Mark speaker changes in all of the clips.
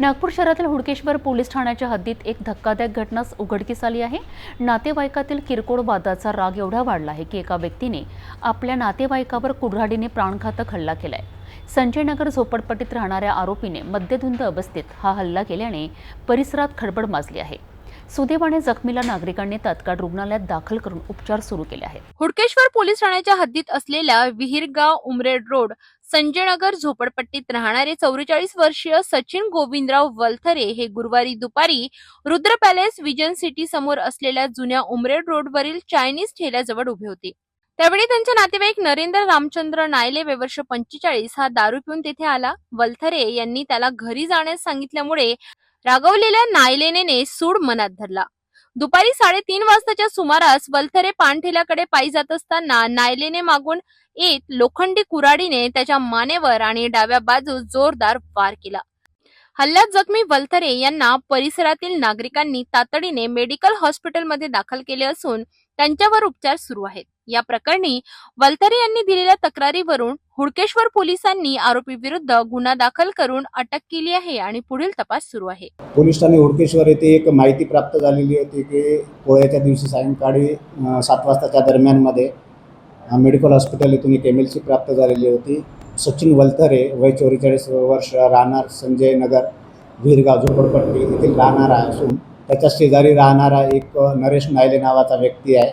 Speaker 1: नागपूर शहरातील हुडकेश्वर पोलीस ठाण्याच्या हद्दीत एक धक्कादायक घटना उघडकीस आली आहे. नातेवाईकातील किरकोळ वादाचा राग एवढा वाढला आहे की एका व्यक्तीने आपल्या नातेवाईकावर कुऱ्हाडीने प्राणघातक हल्ला केलाय. संजयनगर झोपडपट्टीत राहणाऱ्या आरोपीने मद्यधुंद अवस्थेत हा हल्ला केल्याने परिसरात खडबड माजली आहे. सुदैवाने जखमीला नागरिकांनी तात्काळ रुग्णालयात दाखल करून उपचार सुरू केले आहेत.
Speaker 2: हुडकेश्वर पोलीस ठाण्याच्या हद्दीत असलेल्या विहीरगाव उमरेड रोड संजयनगर झोपडपट्टीत राहणारे चौवेचाळीस वर्षीय सचिन गोविंदराव वलथरे हे गुरुवारी दुपारी रुद्र पॅलेस विजन सिटी समोर असलेल्या जुन्या उमरेड रोडवरील चायनीज ठेल्याजवळ उभे होते. त्यावेळी त्यांचे नातेवाईक नरेंद्र रामचंद्र नायले वर्ष पंचेचाळीस हा दारू पिऊन तेथे आला. वलथरे यांनी त्याला घरी जाण्यास सांगितल्यामुळे रागवलेल्या नायलेने सूड मनात धरला. दुपारी साडेतीन वाजताच्या सुमारास वलथरे पानठेल्याकडे पायी जात असताना नायलेने मागून येत लोखंडी कुराडीने त्याच्या मानेवर आणि डाव्या बाजूस जोरदार वार केला. हल्ल्यात जखमी वलथरे यांना परिसरातील नागरिकांनी तातडीने मेडिकल हॉस्पिटलमध्ये दाखल केले असून त्यांच्यावर उपचार सुरू आहेत. या प्रकरणी वलथरे यांनी दिलेल्या तक्रारीवरून हुडकेश्वर पोलिसांनी आरोपी विरुद्ध गुन्हा दाखल करून अटक केली आहे आणि पुढील तपास सुरू आहे.
Speaker 3: पोलीस ठाणे हुडकेश्वर येथे एक माहिती प्राप्त झालेली होती की पोळ्याच्या दिवशी सायंकाळी सात वाजताच्या दरम्यानमध्ये मेडिकल हॉस्पिटल येथून एक एम एल सी प्राप्त झालेली होती. सचिन वलथरे वय चौवेचाळीस वर्ष राहणार संजय नगर वीरगाव झोपडपट्टी येथील राहणारा असून त्याच्या शेजारी राहणारा एक नरेश नायले नावाचा व्यक्ती आहे.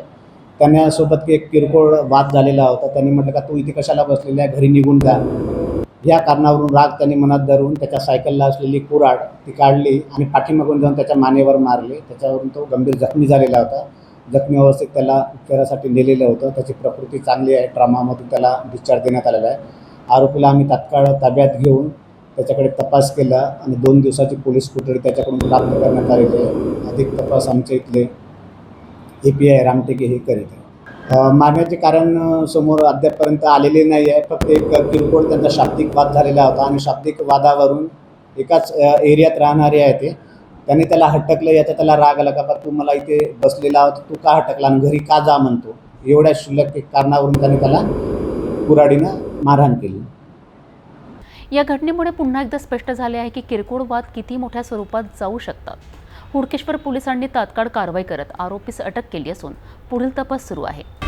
Speaker 3: त्यांच्यासोबत एक किरकोळ वाद झालेला होता. त्यांनी म्हटलं का तू इथे कशाला बसलेला आहे? घरी निघून जा. या कारणावरून राग त्यांनी मनात धरून त्याच्या सायकलला असलेली कुराड ती काढली आणि पाठीमागून जाऊन त्याच्या मानेवर मारले. त्याच्यावरून तो गंभीर जखमी झालेला होता. जखमी अवस्थेत त्याला उपचारासाठी नेलेलं होतं. त्याची प्रकृती चांगली आहे. ट्रामामधून त्याला डिस्चार्ज देण्यात आलेला आहे. आरोपीला आम्ही तात्काळ ताब्यात घेऊन त्याच्याकडे तपास केला आणि दोन दिवसाची पोलीस कोठडी त्याच्याकडून प्राप्त करण्यात आलेली आहे. अधिक तपास आमच्या इथले ए पी आय रामटेके हे करीत आहे मारण्याचे कारण समोर अद्यापपर्यंत आलेले नाही आहे. फक्त एक किरकोळ त्यांचा शाब्दिक वाद झालेला होता आणि शाब्दिक वादावरून एकाच एरियात राहणारे आहे ते. त्याने त्याला हटकलं याचा त्याला राग आला का बा तू मला इथे बसलेला आहोत तू का हटकला आणि घरी का जा म्हणतो? एवढ्या शुल्लक एक कारणावरून त्याने त्याला कुराडीनं मारहाण केली.
Speaker 1: या घटनेमुळे पुन्हा एकदा स्पष्ट झाले आहे की किरकोळ वाद किती मोठ्या स्वरूपात जाऊ शकतात. हुडकेश्वर पोलिसांनी तात्काळ कारवाई करत आरोपीस अटक केली असून पुढील तपास सुरू आहे.